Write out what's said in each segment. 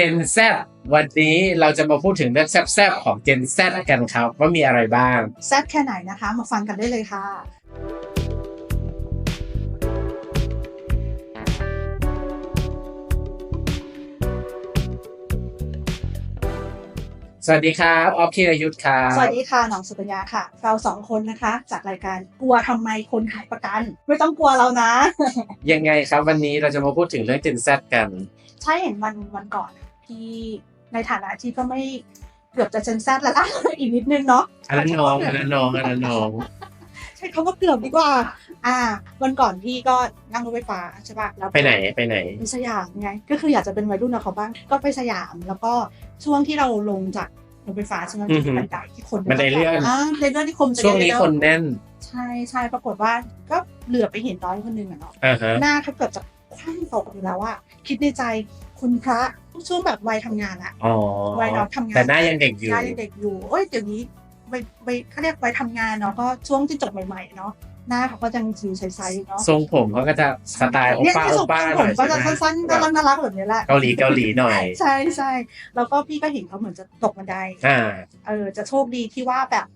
Gen Z วันนี้เราจะมาพูดถึงเรื่องแซ่บๆของ Gen Z กันครับ ว่ามีอะไรบ้างแซ่บแค่ไหนนะคะ มาฟังกันได้เลยค่ะ สวัสดีครับออฟคีรยุทธครับ สวัสดีค่ะน้องสุกัญญาค่ะ เราสองคนนะคะ จากรายการกลัวทำไมคนขายประกัน ไม่ต้องกลัวเรานะ ยังไงครับวันนี้เราจะมาพูดถึงเรื่อง Gen Z กัน ใช่เห็นวันวันก่อน ที่ในฐานะที่ก็ไม่เกือบจะเจนแซดแล้วล่ะอีกนิดนึงเนาะอันนั้นน้องอันนั้นน้องอันนั้นน้องใช้คำว่าเกือบดีกว่า อ่า วันก่อนพี่ก็นั่งรถไฟฟ้าใช่ปะแล้วไปไหนไปไหนไปสยามไง ก็คืออยากจะเป็นวัยรุ่นกับเขาบ้าง ก็ไปสยาม แล้วก็ช่วงที่เราลงจากรถไฟฟ้าใช่ไหมอือฮึบันไดที่คนบันไดเลื่อนอ่าบันไดเลื่อนที่คนจะช่วงนี้คนแน่น ใช่ใช่ปรากฏว่าก็เหลือไปเห็นน้อยคนหนึ่งอะเนาะอ่าฮะหน้าเขาเกือบจะคว่ำตกอยู่แล้วอะคิดในใจ คุณพระช่วงแบบวัยทำงานอะอ๋อวัยน้องทำงานแต่หน้ายังเด็กอยู่หน้ายังเด็กอยู่โอ้ยเดี๋ยวนี้วัยวัยเขาเรียกวัยทำงานเนาะก็ช่วงที่จบใหม่ๆเนาะหน้าเขาก็ยังสีใสๆเนาะทรงผมเขาก็จะสไตล์โอเนี่ยป้าที่โอสุดป้าหผน่อมยก็ใช่จะไหมสั้นๆน่ารักน่ารักแบบนี้แหละเกาหลีเกาหลีหน่อย ใช่ใช่แล้วก็พี่ก็เห็นเขาเหมือนจะตกบันไดอ่าเออจะโชคดีที่ว่าแบบ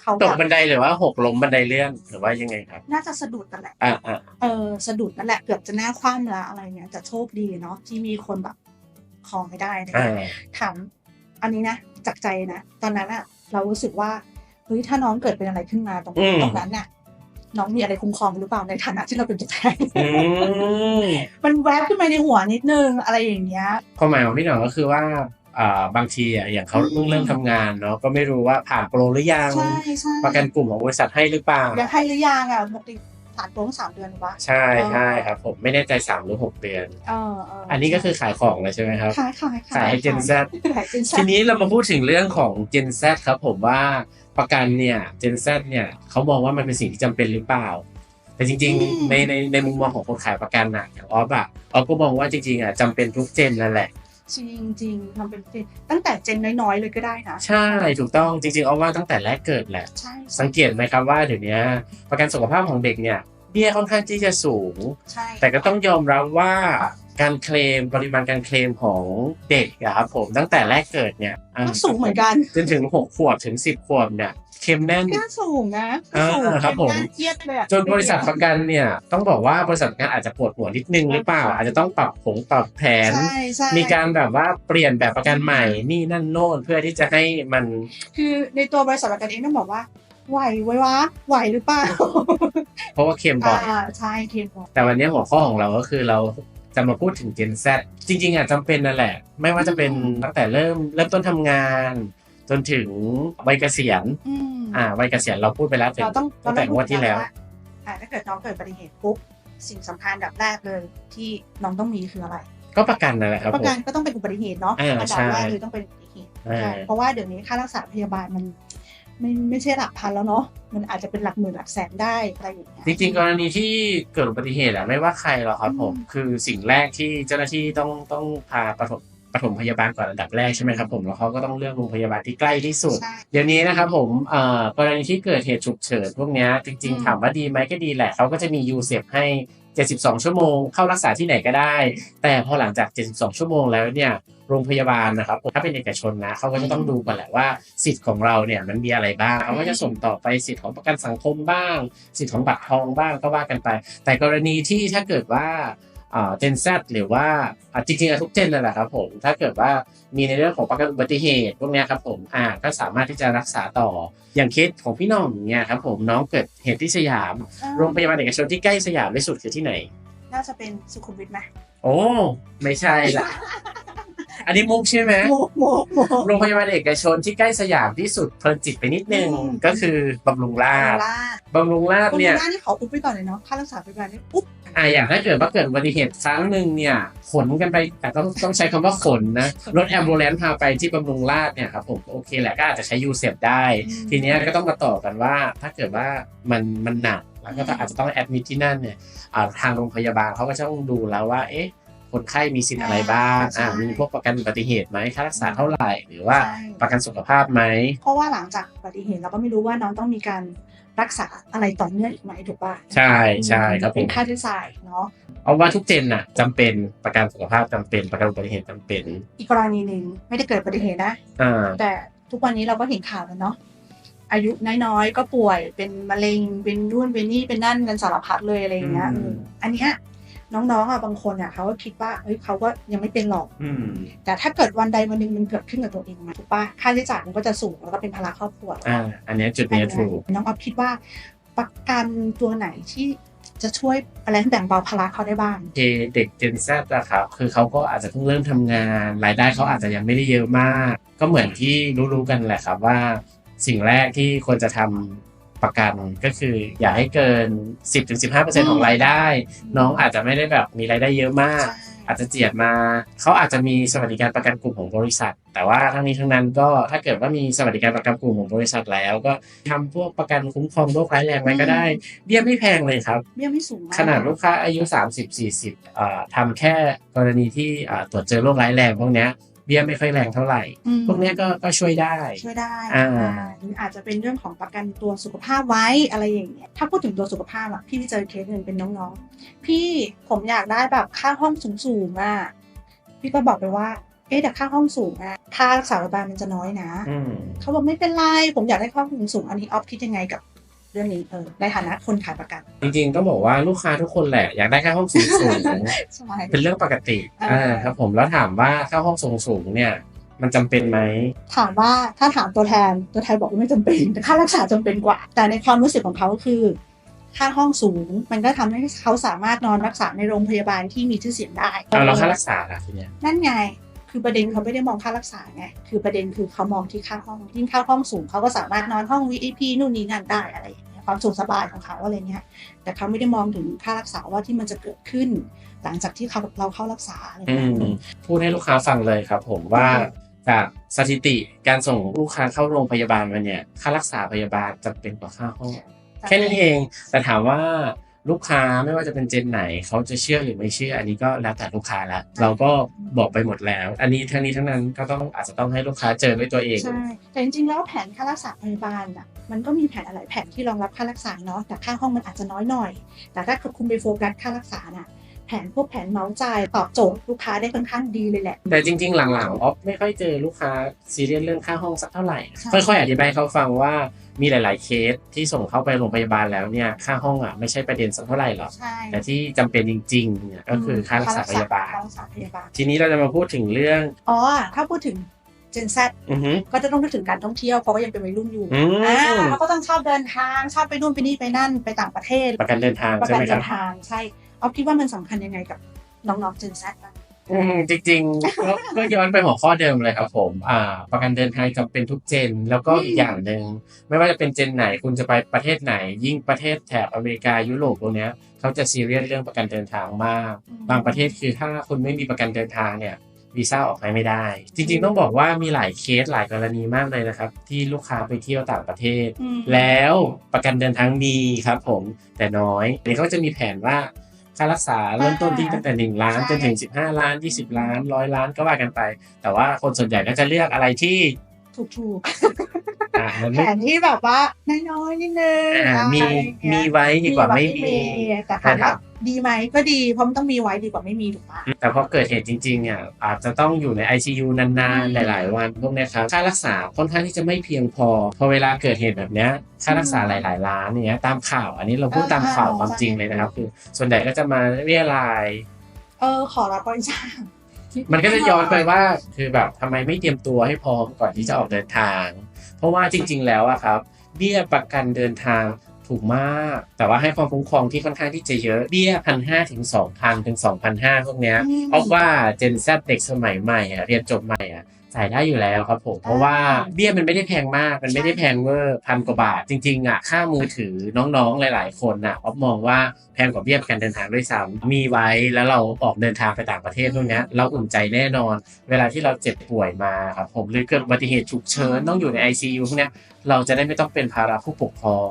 เขาตแบกบบันไดหรือว่าหกล้มบันไดเลื่อนหรือว่ายังไงครับน่าจะสะดุดนั่นแหละอ่าอ่าเออสะดุดนั่นแหละเกือบจะหน้าคว่ำแล้วอะไรเงี้ยแต่โชคดีเนาะที่มีคนแบบของไม่ได้นะอ่าถามอันนี้นะจากใจนะตอนนั้นอะเรารู้สึกว่าเฮ้ยถ้าน้องเกิดเป็นอะไรขึ้นมาตรงอืมตรงนั้นน่ะ น้องมีอะไรคุ้มครองหรือเปล่าในฐานะที่เราเป็นตัวแทนอืมมันแวบขึ้นมาในหัวนิดนึงอะไรอย่างเงี้ยความหมายของพี่หน่องก็คือว่าอ่า บางทีอะอย่างเขาอืมเพิ่งเริ่มทำงานเนาะก็ไม่รู้ว่าผ่านโปรหรือยังใช่ใช่ประกันกลุ่มของบริษัทให้หรือเปล่ายังให้หรือยังอะปกติผ่านโปรสามเดือนวะใช่ใช่ครับผมไม่แน่ใจสามหรือหกเดือนเออเอันนี้ก็คือขายของเลยใช่ไหมครับขายขายขายให้ Gen Z ขาย Gen Z ทีนี้เรามาพูดถึงเรื่องของ Gen Z ครับผมว่าประกันเนี่ย Gen Z เนี่ยเขามองว่ามันเป็นสิ่งที่จำเป็นหรือเปล่าแต่จริงอืมๆในในในมุมมองของคนขายประกันอะอย่างออฟอะออฟก็มองว่าจริงๆอะจำเป็นทุกเจนนั่นแหละ จริงจริงๆทำเป็นเจนตั้งแต่เจนน้อยๆเลยก็ได้นะ ใช่ถูกต้องจริงๆเอาว่าตั้งแต่แรกเกิดแหละใช่สังเกตไหมครับว่าเดี๋ยวนี้ประกันสุขภาพของเด็กเนี่ยเบี้ยค่อนข้างที่จะสูงใช่แต่ก็ต้องยอมรับว่า การเคลมปริมาณการเคลมของเด็กอะครับผมตั้งแต่แรกเกิดเนี่ยอะก็สูงเหมือนกันจนถึงหกขวบถึงสิบขวบเนี่ยเคลมแน่น น่าสูงนะอ่าสูงครับผม น่าเครียดเลยอะจนบริษัทประกันเนี่ยต้องบอกว่าบริษัทประกันอาจจะปวดหัวนิดนึงหรือเปล่า อาจจะต้องปรับผงปรับแผน ใช่ใช่มีการแบบว่าเปลี่ยนแบบประกันใหม่นี่นั่นโน่นเพื่อที่จะให้มัน คือในตัวบริษัทประกันเองต้องบอกว่า ไหวไว้วะไหวหรือเปล่าเพราะว่าเคลมบ่อย อ่าใช่เทียนบอกแต่วันนี้หัวข้อของเราก็คือเรา จะมาพูดถึง Gen Z จริง ๆอะจำเป็นนั่นแหละ ไม่ว่าจะเป็นตั้งแต่เริ่มเริ่มต้นทำงาน จนถึงวัยเกษียณอืมอ่าวัยเกษียณเราพูดไปแล้วถึงเราต้องตั้งแต่งวดที่แล้วอ่าถ้าเกิดน้องเกิดอุบัติเหตุปุ๊บสิ่งสำคัญอันดับแรกเลยที่น้องต้องมีคืออะไร ก็ประกันนั่นแหละครับประผมกันก็ต้องเป็นอุบัติเหตุเนาะอ่าอันดับใช่แรกเลยต้องเป็นอุบัติเหตุอ่าใช่เพราะว่าเดี๋ยวนี้ค่ารักษาพยาบาลมัน ไม่ไม่ใช่หลักพันแล้วเนาะมันอาจจะเป็นหลักหมื่นหลักแสนได้อะไรอย่างเงี้ยจริงๆ กรณีที่เกิดอุบัติเหตุอะไม่ว่าใครหรอกครับผมอืมคือสิ่งแรกที่เจ้าหน้าที่ต้องต้องพาปฐมปฐมพยาบาลก่อนอันดับแรกใช่ไหมครับผมแล้วเขาก็ต้องเลือกโรงพยาบาลที่ใกล้ที่สุด ใช่ เดี๋ยวนี้นะครับผมเอ่อกรณีที่เกิดเหตุฉุกเฉินพวกเนี้ยจริง อืม ๆ ถามว่าดีไหมก็ดีแหละเขาก็จะมียูเซฟให้ 72 ชั่วโมง เข้ารักษาที่ไหนก็ได้ แต่พอหลังจาก 72 ชั่วโมงแล้วเนี่ยโรงพยาบาลนะครับถ้าเป็นเอกชนนะเขาก็จะต้องดูกันแหละว่าสิทธิ์ของเราเนี่ยมันมีอะไรบ้างเขาก็จะส่งต่อไปสิทธิ์ของประกันสังคมบ้าง สิทธิ์ของบัตรทองบ้างก็ว่ากันไป แต่กรณีที่ถ้าเกิดว่า เจน Z หรือว่าอ่าจริงๆอะทุกเจนนั่นแหละครับผมถ้าเกิดว่ามีในเรื่องของประกันอุบัติเหตุพวกเนี้ยครับผมอ่าก็สามารถที่จะรักษาต่ออย่างเคสของพี่น้องอย่างเนี่ยครับผมน้องเกิดเหตุที่สยามอ่าโรงพยาบาลเอกชนที่ใกล้สยามที่สุดคือที่ไหน น่าจะเป็นสุขุมวิทไหมโอ้ไม่ใช่ละอันนี้มุกใช่ไหมโมโมโมโรงพยาบาลเอกชนที่ใกล้สยามที่สุดเพลินจิตไปนิดนึงอืมก็คือบำรุงราษฎร์ลาดบำรุงราษฎคนร์เนี่เนี่ยยนี่ขออุ๊บไปก่อนเลยเนาะค่ารักษาพยาบาลนี่อุ๊บ อ่าอย่างถ้าเกิดว่าเกิดอุบัติเหตุครั้งหนึ่งเนี่ยขนกันไปแต่ต้องต้องใช้คำว่าขนนะรถแอมบูเลนพาไปที่บำรุงราษฎร์เนี่ยครับผมโอเคแหละก็อาจจะใช้ยูเซฟได้ ทีเนี้ยก็ต้องมาต่อกันว่า ถ้าเกิดว่ามันมันหนักแล้วก็ต้องอาจจะต้องแอดมิทที่นั่นเนี่ยอ่าทางโรงพยาบาลเขาก็จะต้องดูแล้วว่าเอ๊ะคนไข้มีสิทธิ์อะไรบ้าง อ่า มีพวกประกันอุบัติเหตุไหมค่ารักษาเท่าไหร่ หรือว่าใช่ประกันสุขภาพไหม เพราะว่าหลังจากอุบัติเหตุเราก็ไม่รู้ว่าน้องต้องมีการ รักษาอะไรต่อเนื่องอีกไหมถูกป่ะใช่ใช่ครับผเป็นมค่าใช้จ่ายเนาะเอาว่าทุกเจนน่ะจำเป็นประกันสุขภาพจำเป็นประกันอุบัติเหตุจำเป็น อีกกรณีหนึ่งไม่ได้เกิดอุบัติเหตุนะอ่าแต่ทุกวันนี้เราก็เห็นข่าวแล้วเนาะอายุน้อยๆก็ป่วยเป็นมะเร็งเป็นนู่นเป็นนี่เป็นนั่นกันสารพัดเลยอะไรอย่างเงี้ยอืมเอออันเนี้ย น้องๆอะบางคนอะเขาก็คิดว่าเฮ้ยเขาก็ยังไม่เป็นหรอกอืมแต่ถ้าเกิดวันใดวันหนึ่งมันเกิดขึ้นกับตัวเองมาถูกปะค่าใช้จ่ายมันก็จะสูงแล้วก็เป็นภาระครอบครัวอ่าอันเนี้ยจุดเนี้ยถูกน้องออฟคิดว่าประกันตัวไหนที่จะช่วยอะไรแบ่งเบาภาระเขาได้บ้างโอเคเด็ก Gen Z นะครับคือเขาก็อาจจะเพิ่งเริ่มทำงาน รายได้เขาอาจจะยังไม่ได้เยอะมาก ก็เหมือนที่รู้ๆกันแหละครับว่า สิ่งแรกที่ควรจะทำ ประกันก็คืออย่าให้เกิน 10-15%ของรายได้ น้องอาจจะไม่ได้แบบมีรายได้เยอะมาก อาจจะเจียดมา เขาอาจจะมีสวัสดิการประกันกลุ่มของบริษัท แต่ว่าทั้งนี้ทั้งนั้นก็ถ้าเกิดว่ามีสวัสดิการประกันกลุ่มของบริษัทแล้ว ก็ทำพวกประกันคุ้มครองโรคร้ายแรงไว้ก็ได้เบี้ยไม่แพงเลยครับเบี้ยไม่สูงมากขนาดลูกค้าอายุ 30-40อ่าทำแค่กรณีที่อ่าตรวจเจอโรคร้ายแรงพวกเนี้ยเบี้ยไม่ค่อยแรงเท่าไหร่ อืมพวกเนี้ยก็ก็ช่วยได้ ช่วยได้อ่าอ่า หรืออาจจะเป็นเรื่องของประกันตัวสุขภาพไว้อะไรอย่างเงี้ยถ้าพูดถึงตัวสุขภาพอะพี่เจอเคสหนึ่งเป็นน้องๆ พี่ผมอยากได้แบบค่าห้องสูงๆอะพี่ก็บอกไปว่า เอ๊ะแต่ค่าห้องสูงอะค่ารักษาพยาบาลมันจะน้อยนะ อืม เขาบอกไม่เป็นไร ผมอยากได้ค่าห้องสูงๆอันนี้ออฟคิดยังไงกับ เรื่องนี้เออในฐานะคนขายประกัน จริงๆต้องบอกว่าลูกค้าทุกคนแหละ อยากได้ค่าห้องสูงสูงใช่ เป็นเรื่องปกติอ่าอ่าครับผมแล้วถามว่าค่าห้องสูงสูงๆเนี่ยมันจำเป็นไหมถามว่าถ้าถามตัวแทนตัวแทนบอกว่าไม่จำเป็นแต่ค่ารักษาจำเป็นกว่า แต่ในความรู้สึกของเขาก็คือค่าห้องสูง มันก็ทำให้เขาสามารถนอนรักษาในโรงพยาบาลที่มีชื่อเสียงได้เอาแล้วค่ารักษาล่ะทีเนี้ยนั่นไง คือประเด็นเขาไม่ได้มองค่ารักษาไง คือประเด็นคือเขามองที่ค่าห้อง ยิ่งค่าห้องสูงเขาก็สามารถนอนห้อง VIP นู่นนี่นั่นได้อะไรอย่างเงี้ยความสุขสบายของเขาอะไรเงี้ย แต่เขาไม่ได้มองถึงค่ารักษาว่าที่มันจะเกิดขึ้น หลังจากที่เขาเราเข้ารักษาอะไรอืเงี้ยมพูดให้ลูกค้าฟังเลยครับ ผมว่าจากสถิติการส่งลูกค้าเข้าโรงพยาบาลมาเนี่ย ค่ารักษาพยาบาลจะเป็นกว่าค่าห้องแค่นั้นเอง แต่ถามว่า ลูกค้าไม่ว่าจะเป็นเจนไหนเขาจะเชื่อหรือไม่เชื่อ อันนี้ก็แล้วแต่ลูกค้าละเราก็บอกไปหมดแล้ว อันนี้ทั้งนี้ทั้งนั้นก็ต้องอาจจะต้องให้ลูกค้าเจอด้วยตัวเอง ใช่ แต่จริงๆแล้วแผนค่ารักษาพยาบาลอะมันก็มีแผนอะไรแผนที่รองรับค่ารักษาเนาะแต่ค่าห้องมันอาจจะน้อยหน่อย แต่ถ้าคุณไปโฟกัสค่ารักษาน่ะ ผนพวกแผนเมาส์จ่ายตอบโจทย์ลูกค้าได้ค่อนข้างดีเลยแหละ แต่จริง ๆ หลังๆออฟไม่ค่อยเจอลูกค้าซีเรียสเรื่องค่าห้องสักเท่าไหร่ใช่ค่อยๆอธิบายให้เขาฟังว่ามีหลาย ๆ เคสที่ส่งเข้าไปโรงพยาบาลแล้วเนี่ยค่าห้องอะไม่ใช่ประเด็นสักเท่าไหร่หรอกใช่แต่ที่จำเป็นจริงๆเนี่ยก็คือค่ารักษาพยาบาลค่รักษาพยาบาล ทีนี้เราจะมาพูดถึงเรื่องอ๋อถ้าพูดถึง Gen Z อือฮึก็จะต้องพูดถึงการท่องเที่ยวเพราะว่ายังเป็นวัยรุ่นอยู่อืมอ่าเขาก็ต้องชอบเดินทางชอบไปนู่นไปนี่ไปนั่นไปต่างประเทศประกันเดินทางประใช่กันไหมคเดิรับนทางใช่ ออฟคิดว่ามันสำคัญยังไงกับน้องๆ Gen Z บ้างอืมจริงๆก็ก็ย้อนไปหัวข้อเดิมเลยครับผม อ่า ประกันเดินทางจำเป็นทุกเจน แล้วก็อีกอย่างหนึ่งไม่ว่าจะเป็นเจนไหนคุณจะไปประเทศไหน ยิ่งประเทศแถบอเมริกายุโรปพวกเนี้ยเขาจะซีเรียสเรื่องประกันเดินทางมาก บางประเทศคือถ้าคุณไม่มีประกันเดินทางเนี่ยวีซ่าออกให้ไม่ได้ จริงๆต้องบอกว่ามีหลายเคสหลายกรณีมากเลยนะครับ ที่ลูกค้าไปเที่ยวต่างประเทศอืมแล้วประกันเดินทางมีครับผมแต่น้อยเดี๋ยวเขาจะมีแผนว่า ค่ารักษาเริ่มต้นที่ตั้งแต่1ล้านใช่จนถึง15 ล้าน 20 ล้านร้อยล้านก็ว่ากันไป แต่ว่าคนส่วนใหญ่ก็จะเลือกอะไรที่ถูกถูกอ่ามันๆ แผไม่นที่แบบว่าน้อยๆนิดนึงอ่ามีอะไรอย่างเงี้ยมีไว้ดีกว่าไม่มีแต่ถามว่าดีไหมก็ดีเพราะมันต้องมีไว้ดีกว่าไม่มีถูกปะแต่พอเกิดเหตุจริงๆเนี่ยอาจจะต้องอยู่ใน ICU นานอืมๆหลายๆ วันพวกเนี้ยครับค่ารักษาค่อนข้างที่จะไม่เพียงพอ พอเวลาเกิดเหตุแบบเนี้ยค่ารักษาหลายๆล้านอย่างเนี้ยตามข่าว อันนี้เราพูดตามข่าวความจริงเลยนะครับคือส่วนใหญ่ก็จะมาเรียรายเออขอรับบริจาคมันก็จะย้อนไปว่าคือแบบทำไมไม่เตรียมตัวให้พร้อมก่อนที่จะออกเดินทาง เพราะว่าจริง ๆ แล้วอะครับ เบี้ยประกันเดินทางถูกมาก แต่ว่าให้ความคุ้มครองที่ค่อนข้างที่จะเยอะ เบี้ยพันห้าถึงสองพันถึงสองพันห้าพวกเนี้ยอืมเพราะว่าเจนซเด็กสมัยใหม่อะเรียนจบใหม่อะ จ่ายได้อยู่แล้วครับผมเพราะว่าเบี้ยมันไม่ได้แพงมาก มันไม่ได้แพงเวอร์พันกว่าบาท จริงๆอะค่ามือถือน้องๆหลาย ๆ คนอะอ๊อฟมองว่าแพงกว่าเบี้ยประกันเดินทางด้วยซ้ำมีไว้แล้วเราออกเดินทางไปต่างประเทศพวกเนี้ยเราอุ่นใจแน่นอน เวลาที่เราเจ็บป่วยมาครับผมหรือเกิดอุบัติเหตุฉุกเฉินต้องอยู่ใน ICU พวกเนี้ยเราจะได้ไม่ต้องเป็นภาระผู้ปกครอง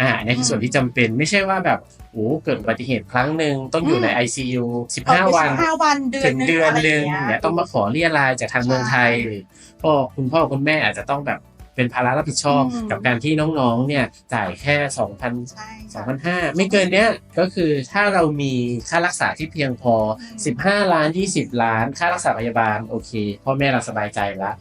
อ่าอันนี้คือส่วนที่จำเป็นไม่ใช่ว่าแบบ โอ้เกิดอุบัติเหตุครั้งหนึ่งต้องอยู่ใน ICU 15 วันห้าวันเดือนถึงเดือนหนึ่งะไรเนี่ยต้องมาขอเรียรายจากทางเมืองไทยหรือพ่อคุณพ่อคุณแม่อาจจะต้องแบบเป็นภาระรับผิดชอบอืมกับการที่น้องๆ เนี่ยจ่ายแค่ 2,000ใช่ค่ะ2,500 ไม่เกินเนี้ยก็คือถ้าเรามีค่ารักษาที่เพียงพออืม15 ล้าน 20 ล้าน ค่ารักษาพยาบาลโอเคพ่อแม่เราสบายใจละ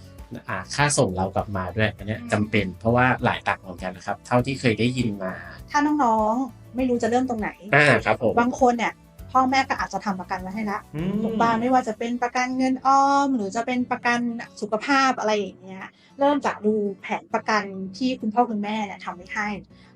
อ่าค่าส่งเรากลับมาด้วยอันเนี้ยจำเป็นเพราะว่าหลายตักเหมือนกันนะครับ เท่าที่เคยได้ยินมา ถ้าน้องๆ ไม่รู้จะเริ่มตรงไหนอ่าครับผมบางคนเนี่ยพ่อแม่ก็อาจจะทำประกันไว้ให้ละอืมทุกบ้านไม่ว่าจะเป็นประกันเงินออม หรือจะเป็นประกันสุขภาพอะไรอย่างเงี้ยเริ่มจากดูแผนประกันที่คุณพ่อคุณแม่เนี่ยทำไว้ให้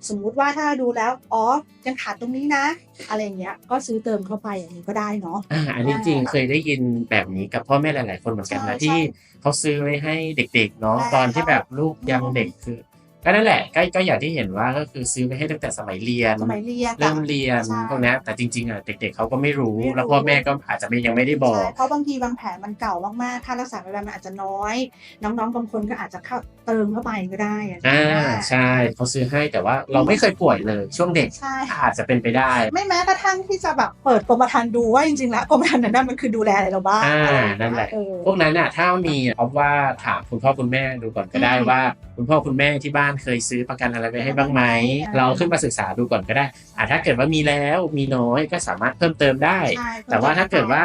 สมมุติว่าถ้าดูแล้วอ๋อยังขาดตรงนี้นะ อะไรอย่างเงี้ยก็ซื้อเติมเข้าไปอย่างนี้ก็ได้เนาะอ่าอันนี้จริงเคยได้ยินแบบนี้กับพ่อแม่หลาย ๆ คนเหมือนกันใช่นะใช่ที่เขาซื้อไว้ให้เด็ก ๆ เนาะใช่ตอนที่แบบลูกยังอืมเด็กคือ ก็นั่นแหละก็ก็อย่างที่เห็นว่าก็คือซื้อไว้ให้ตั้งแต่สมัยเรียน สมัยเรียนเริ่มเรียนใช่ พวกเนี้ยแต่จริงๆอะเด็ก ๆเขาก็ไม่รู้ ไม่รู้ แล้วพ่อแม่ก็อาจจะไม่ยังไม่ได้บอกใช่เพราะบางทีบางแผลมันเก่ามากๆค่ารักษาพยาบาลมันอาจจะน้อย น้องๆบางคนก็อาจจะเข้าเติมเข้าไปก็ได้อะอ่าใช่เขาซื้อให้แต่ว่าเราไม่เคยป่วยเลย ช่วงเด็กใช่ อาจจะเป็นไปได้ ไม่แม้กระทั่งที่จะแบบเปิดกรมธรรม์ดูว่าจริงๆแล้วกรมธรรม์นั้นนะมันคือดูแลอะไรเราบ้างอ่าอะไรอย่างเงี้ยนั่นแหละ เออ พวกนั้นน่ะถ้ามีเอาว่าถามคุณพ่อคุณแม่ดูก่อนก็ได้อืม ว่า คุณพ่อคุณแม่ที่บ้านเคยซื้อประกันอะไรไปให้บ้างไหมอ่าเราขึ้นมาศึกษาดูก่อนก็ได้อ่าถ้าเกิดว่ามีแล้วมีน้อยก็สามารถเพิ่มเติมได้ ใช่แต่ว่าถ้าเกิดว่า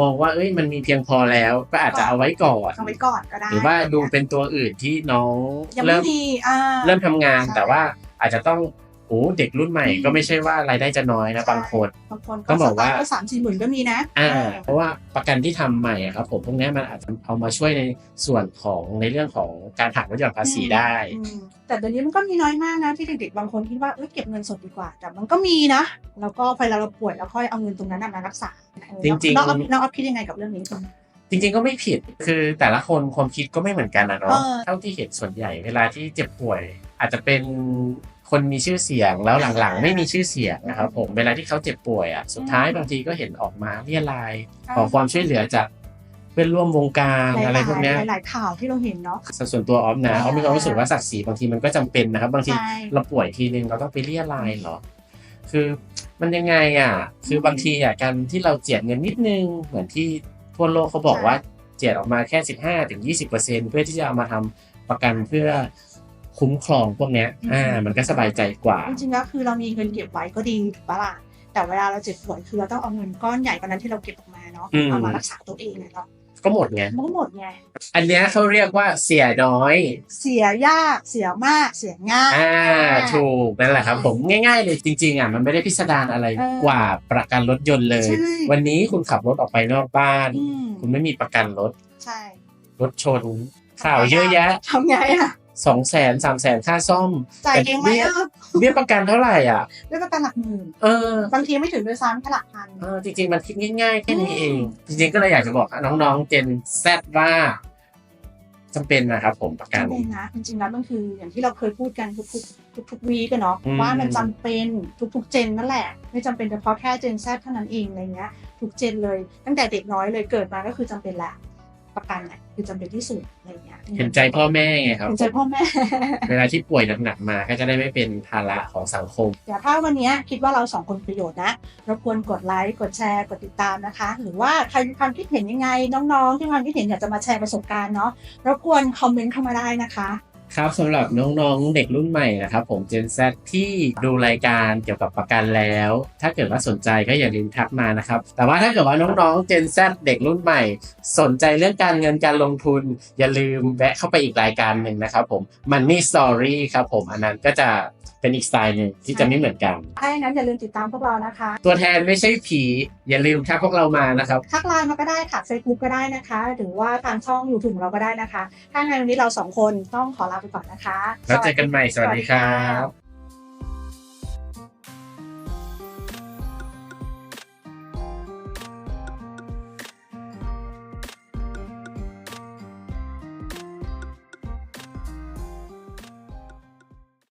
มองว่าเอ้ยมันมีเพียงพอแล้วก็อาจจะเอาไว้ก่อน เอาไว้ก่อนก็ได้หรือว่าดูเป็นตัวอื่นที่น้องยังไม่เริ่มดีอ่า เริ่มทำงานใช่ แต่ว่าอาจจะต้อง โอ้เด็กรุ่นใหม่อืมก็ไม่ใช่ว่ารายได้จะน้อยนะใช่บางคนบางคนต้องบอกว่าสามสี่หมื่นก็มีนะอ่าเออเพราะว่าประกันที่ทำใหม่อะครับผมพวกนี้มันอาจจะเอามาช่วยในส่วนของในเรื่องของการหักลดหย่อนภาษีได้อืมแต่เดี๋ยวนี้มันก็มีน้อยมากนะที่เด็กๆบางคนคิดว่าเอ้ยเก็บเงินสดดีกว่า แต่มันก็มีนะแล้วก็พอเราป่วยแล้วค่อยเอาเงินตรงนั้นนะมารักษาเออจริงๆน้องอ๊อฟน้องอ๊อฟคิดยังไงกับเรื่องนี้จริงๆก็ไม่ผิดคือแต่ละคนความคิดก็ไม่เหมือนกันนะเนาะเออเท่าที่เห็นส่วนใหญ่เวลาที่เจ็บป่วย อาจจะเป็น คนมีชื่อเสียงแล้วหลังๆ ไม่มีชื่อเสียงนะครับผมเวลาที่เขาเจ็บป่วยอะสุดท้ายบางทีก็เห็นออกมาเรียรายขอความช่วยเหลือจากเพื่อนร่วมวงการหลายๆอะไรพวกเนี้ยหลายๆข่าวที่เราเห็นเนาะส่วนตัวออฟนะอ่าออฟมีความรู้สึกว่าศักดิ์ศรีบางทีมันก็จำเป็นนะครับ บางทีใช่เราป่วยทีนึงเราต้องไปเรียรายเหรอคือมันยังไงอะ คือบางทีอะการที่เราเจียดเงินนิดนึงเหมือนที่ทั่วโลกเขาบอกว่าเจียดออกมาแค่สิบห้าถึงยี่สิบเปอร์เซ็นเพื่อที่จะเอามาทำประกันเพื่อ คุ้มครองพวกเนี้ยอ่ามันก็สบายใจกว่า จริงๆแล้วคือเรามีเงินเก็บไว้ก็ดีถูกปะล่ะแต่เวลาเราเจ็บป่วยคือเราต้องเอาเงินก้อนใหญ่กว่านั้นที่เราเก็บออกมาเนาะอืมเอามารักษาตัวเองเนี่ยเนาะก็หมดไงมันก็หมดไง อันเนี้ยเขาเรียกว่าเสียน้อย เสียยาก เสียมาก เสียง่าย อ่า ถูก นั่นแหละครับผมง่ายๆเลยจริงๆอะมันไม่ได้พิสดารอะไรเออกว่าประกันรถยนต์เลยใช่วันนี้คุณขับรถออกไปนอกบ้านอืมคุณไม่มีประกันรถ ใช่ รถชนข่าวเยอะแยะทำไงอะ สองแสนสามแสนค่าซ่อมจ่ายเองไหมแต่เบี้ยอะเบี้ยประกันเท่าไหร่อะด้วยประกันหลักหมื่นเออบางทีไม่ถึงด้วยซ้ำแค่หลักพันเออจริง ๆ มันคิดง่ายๆแค่นี้อืมเอง จริงๆก็เลยอยากจะบอกน้องๆเจนแซดว่าจำเป็นนะครับผมประกันจำเป็นนะจริงๆแล้วมันคืออย่างที่เราเคยพูดกันทุกๆทุกๆวีกันเนาะอืมว่ามันจำเป็นทุกๆเจนนั่นแหละ ไม่จำเป็นเฉพาะแค่เจนแซเท่านั้นเองอะไรเงี้ยทุกเจนเลย ตั้งแต่เด็กน้อยเลยเกิดมาก็คือจำเป็นแหละ ประกันน่ะคือจำเป็นที่สุดอะไรเงี้ยเห็นใจพ่อแม่ไงครับเห็นใจพ่อแม่ เวลาที่ป่วยหนักๆมา ก็จะได้ไม่เป็นภาระของสังคมเดี๋ยวถ้าวันนี้คิดว่าเราสองคนประโยชน์นะรบกวนกดไลค์กดแชร์กดติดตามนะคะ หรือว่าใครมีความคิดเห็นยังไง น้องๆ ที่มีความคิดเห็นอยากจะมาแชร์ประสบการณ์เนาะรบกวนคอมเมนต์เข้ามาได้นะคะ ครับสำหรับน้องๆเด็กรุ่นใหม่นะครับผม Gen Z ที่ดูรายการเกี่ยวกับประกันแล้ว ถ้าเกิดว่าสนใจก็อย่าลืมทักมานะครับ แต่ว่าถ้าเกิดว่าน้องๆ Gen Z เด็กรุ่นใหม่ สนใจเรื่องการเงินการลงทุน อย่าลืมแวะเข้าไปอีกรายการหนึ่งนะครับผม Money Story ครับผมอันนั้นก็จะ เป็นอีกสไตล์หนึ่งที่จะไม่เหมือนกัน ถ้าอย่างนั้นอย่าลืมติดตามพวกเรานะคะ ตัวแทนไม่ใช่ผี อย่าลืมทักพวกเรามานะครับ ทักไลน์มาก็ได้ค่ะ Facebook ก็ได้นะคะ หรือว่าทางช่อง YouTube ของเราก็ได้นะคะ ถ้าในวันนี้เราสองคนต้องขอลาไปก่อนนะคะแล้วเจอกันใหม่สวัสดีครับ